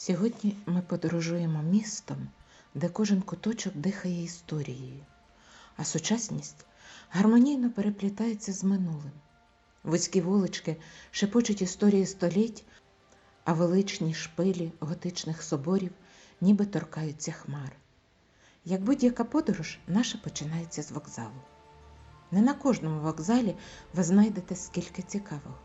Сьогодні ми подорожуємо містом, де кожен куточок дихає історією, а сучасність гармонійно переплітається з минулим. Вузькі вулички шепочуть історії століть, а величні шпилі готичних соборів ніби торкаються хмар. Як будь-яка подорож, наша починається з вокзалу. Не на кожному вокзалі ви знайдете скільки цікавого.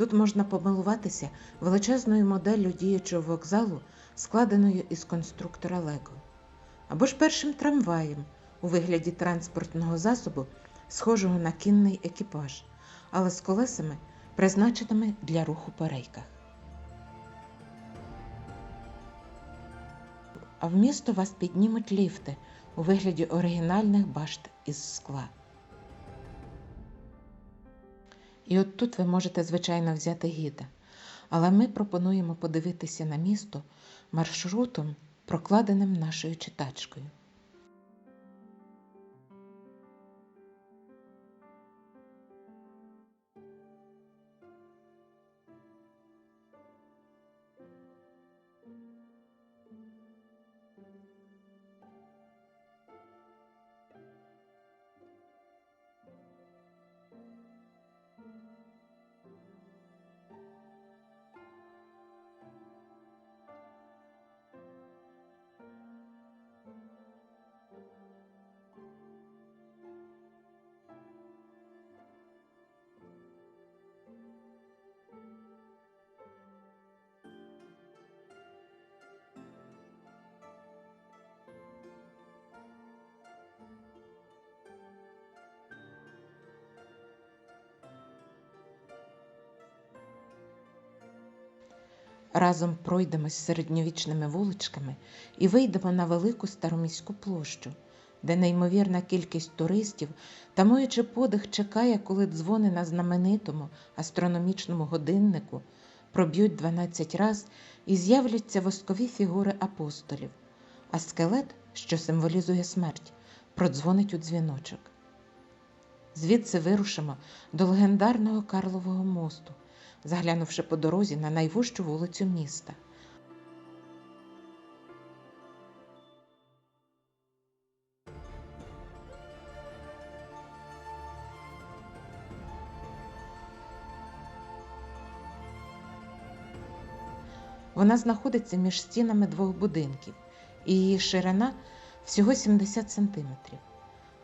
Тут можна помилуватися величезною моделлю діючого вокзалу, складеною із конструктора Лего, або ж першим трамваєм у вигляді транспортного засобу, схожого на кінний екіпаж, але з колесами, призначеними для руху по рейках. А в місто вас піднімуть ліфти у вигляді оригінальних башт із скла. І от тут ви можете, звичайно, взяти гіда. Але ми пропонуємо подивитися на місто маршрутом, прокладеним нашою читачкою. Разом пройдемось середньовічними вуличками і вийдемо на велику староміську площу, де неймовірна кількість туристів, тамуючи подих, чекає, коли дзвони на знаменитому астрономічному годиннику проб'ють 12 раз і з'являться воскові фігури апостолів, а скелет, що символізує смерть, продзвонить у дзвіночок. Звідси вирушимо до легендарного Карлового мосту, заглянувши по дорозі на найвужчу вулицю міста. Вона знаходиться між стінами двох будинків, і її ширина всього 70 сантиметрів.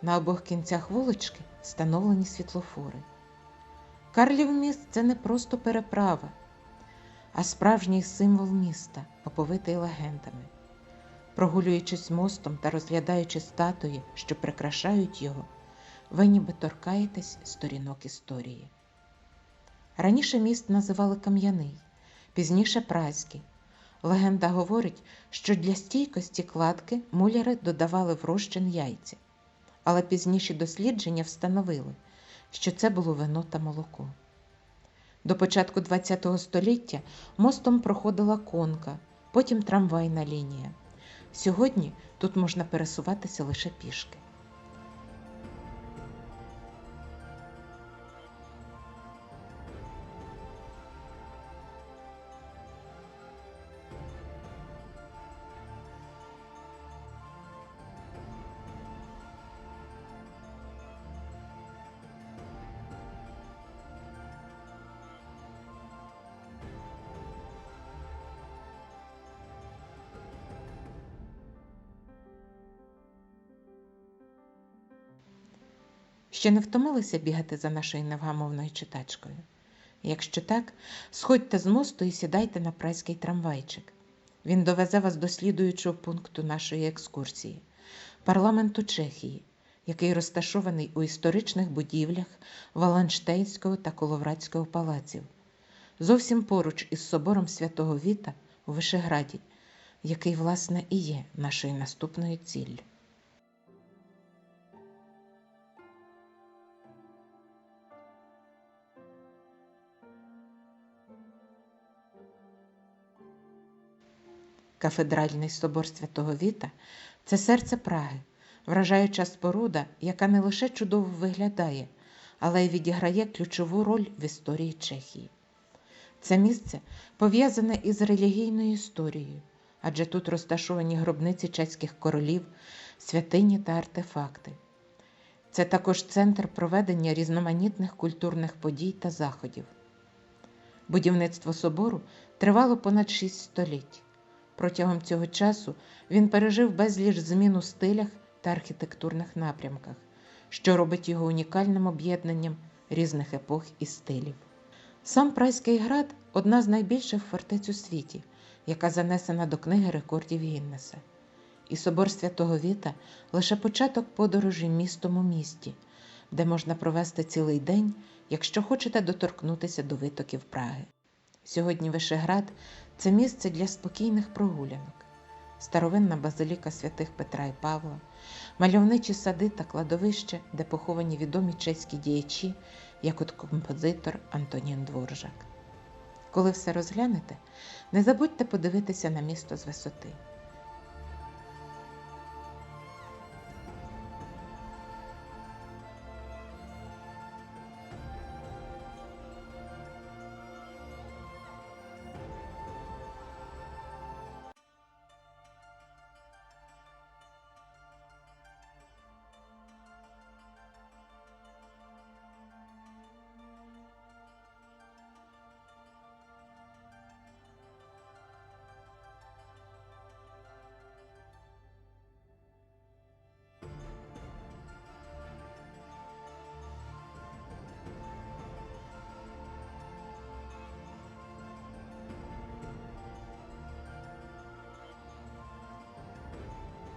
На обох кінцях вулички встановлені світлофори. Карлів міст це не просто переправа, а справжній символ міста, оповитий легендами. Прогулюючись мостом та розглядаючи статуї, що прикрашають його, ви ніби торкаєтесь сторінок історії. Раніше міст називали Кам'яний, пізніше Празький. Легенда говорить, що для стійкості кладки муляри додавали в розчин яйця, але пізніші дослідження встановили, що це було вино та молоко. До початку ХХ століття мостом проходила конка, потім трамвайна лінія. Сьогодні тут можна пересуватися лише пішки. Ще не втомилися бігати за нашою невгамовною читачкою? Якщо так, сходьте з мосту і сідайте на прайський трамвайчик. Він довезе вас до слідуючого пункту нашої екскурсії парламенту Чехії, який розташований у історичних будівлях Валанштейнського та Коловрадського палаців, зовсім поруч із собором святого Віта у Вишеграді, який, власне, і є нашою наступною ціллю. Кафедральний собор святого Віта це серце Праги, вражаюча споруда, яка не лише чудово виглядає, але й відіграє ключову роль в історії Чехії. Це місце пов'язане із релігійною історією, адже тут розташовані гробниці чеських королів, святині та артефакти. Це також центр проведення різноманітних культурних подій та заходів. Будівництво собору тривало понад шість століть. Протягом цього часу він пережив безліч змін у стилях та архітектурних напрямках, що робить його унікальним об'єднанням різних епох і стилів. Сам Прайський град одна з найбільших фортець у світі, яка занесена до книги рекордів Гіннеса. І собор святого Віта лише початок подорожі містом у місті, де можна провести цілий день, якщо хочете доторкнутися до витоків Праги. Сьогодні Вишеград це місце для спокійних прогулянок, старовинна базиліка святих Петра і Павла, мальовничі сади та кладовище, де поховані відомі чеські діячі, як от композитор Антонін Дворжак. Коли все розглянете, не забудьте подивитися на місто з висоти.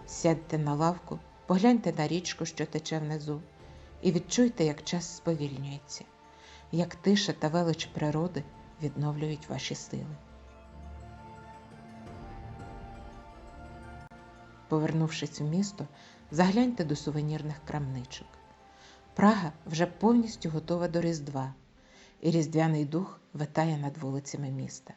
Сядьте на лавку, погляньте на річку, що тече внизу, і відчуйте, як час сповільнюється, як тиша та велич природи відновлюють ваші сили. Повернувшись в місто, загляньте до сувенірних крамничок. Прага вже повністю готова до Різдва, і різдвяний дух витає над вулицями міста.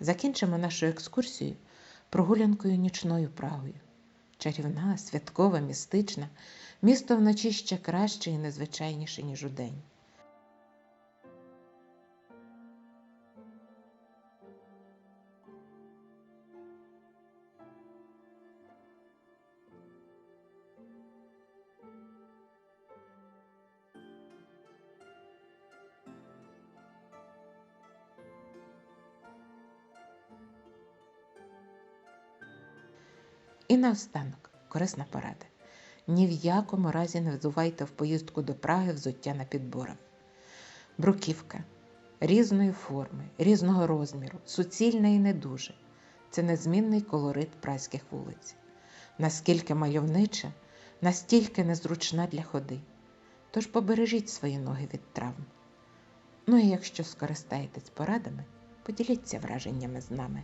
Закінчимо нашу екскурсію прогулянкою нічною Прагою. Чарівна, святкова, містична, місто вночі ще краще і незвичайніше, ніж удень. І наостанок корисна порада. Ні в якому разі не взувайте в поїздку до Праги взуття на підборах. Бруківка різної форми, різного розміру, суцільна і не дуже. Це незмінний колорит празьких вулиць. Наскільки мальовнича, настільки незручна для ходи. Тож побережіть свої ноги від травм. Ну і якщо скористаєтесь порадами, поділіться враженнями з нами.